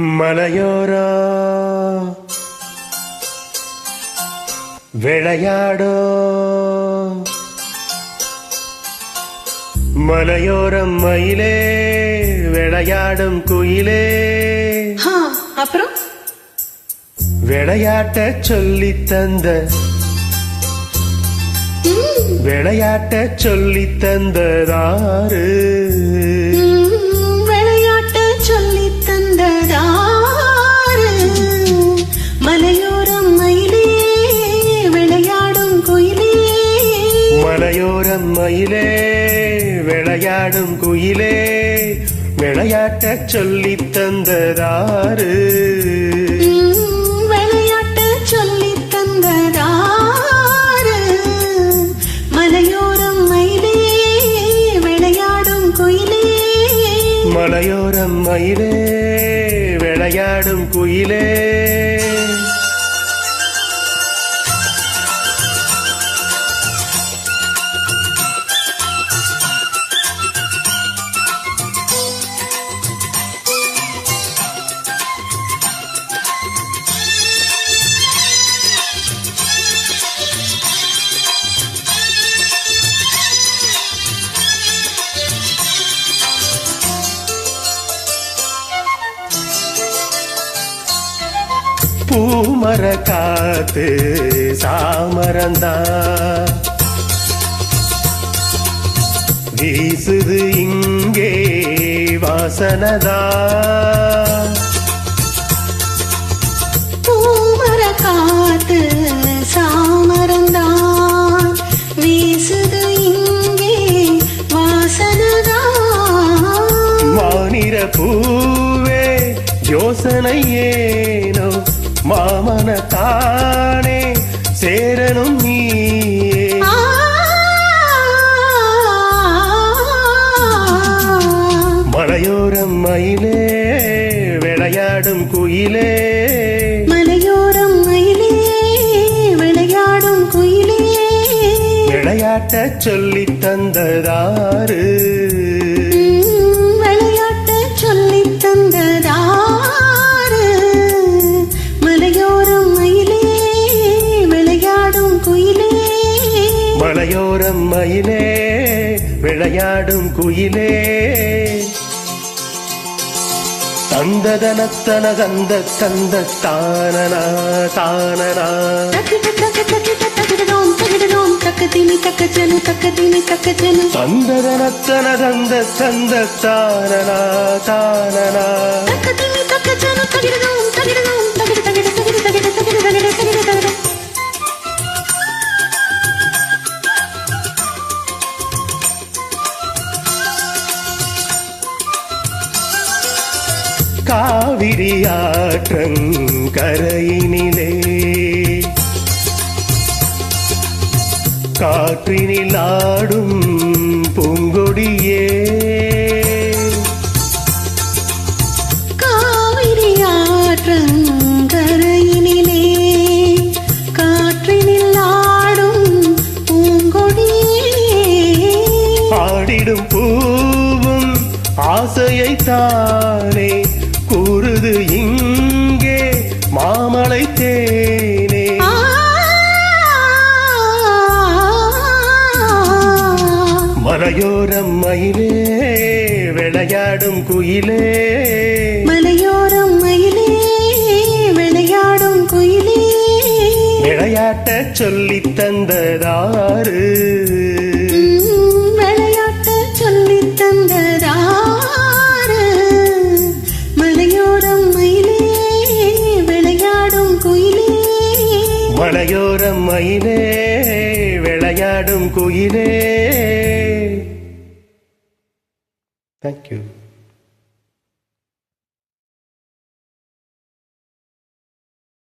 மலையோரா? விளையாடோ? மலையோரம் மயிலே விளையாடும் குயிலே. அப்புறம்? விளையாட்ட சொல்லித் தந்த. விளையாட்ட சொல்லித் தந்ததாரு. மயிலே விளையாடும் குயிலே விளையாட்ட சொல்லித் தந்ததாரு விளையாட்ட சொல்லித் தந்ததாரு மலையோரம் மயிலே விளையாடும் குயிலே. மலையோரம் மயிலே விளையாடும் குயிலே. பூமர காத்து சாமரந்தா. வீசுது இங்கே வாசனதா. பூமர காத்து சாமரந்தான் வீசுது இங்கே வாசனதான் மானிர பூவே யோசனை ஏனோ மாமன தானே சேரனும் ஆ. மலையோரம் மயிலே விளையாடும் குயிலே. மலையோரம் மயிலே விளையாடும் குயிலே. விளையாட்ட சொல்லித் தந்ததாரு கரையோரம் மயிலே விளையாடும் குயிலே. தந்ததனத்தன கந்த கந்த தானனா தானனா. தந்ததனத்தன கந்த கந்த தானனா தானனா. காவிரி ஆற்றங்கரையினிலே காற்றினில் ஆடும் பூங்கொடியே. காவிரி ஆற்றங்கரையினிலே காற்றினில் ஆடும் பூங்கொடியே. ஆடிடும் பூவும் மறைத்தேனே மலையோரம் மயிலே விளையாடும் குயிலே. மலையோரம் மயிலே விளையாடும் குயிலே. விளையாட்ட சொல்லி தந்ததாறு. விளையாட்ட சொல்லி தந்தது മലയോരം മൈനേ വിളയാടും കുയിലേ. Thank you